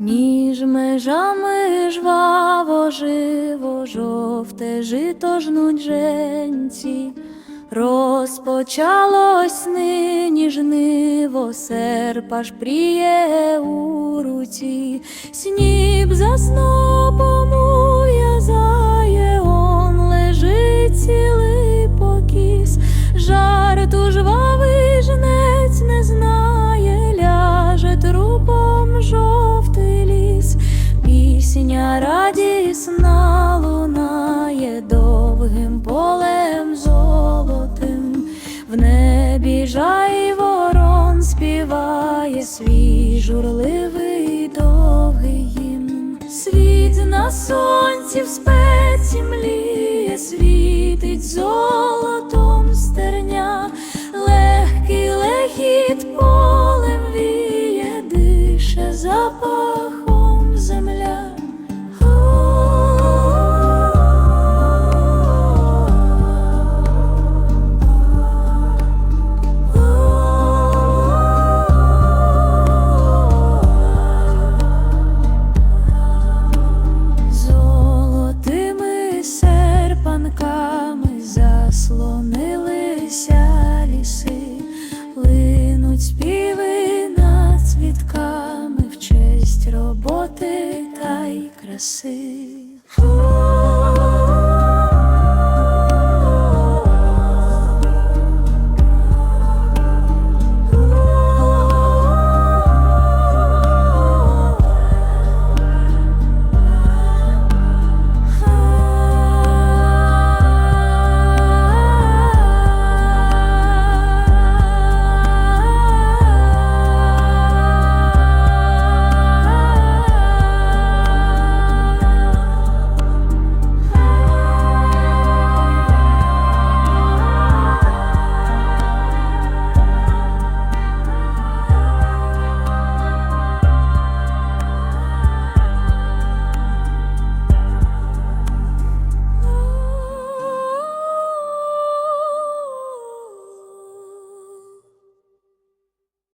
Між межами жваво живо жовте жито жнуть женці. Розпочалось нині жниво, серпа ж пріє у руці, сніп за снопом радісна лунає довгим полем золотим, в небі жай ворон співає свій журливий довгий гімн. Світ на сонці в спеці мліє, світить співи над цвітками в честь роботи та й краси.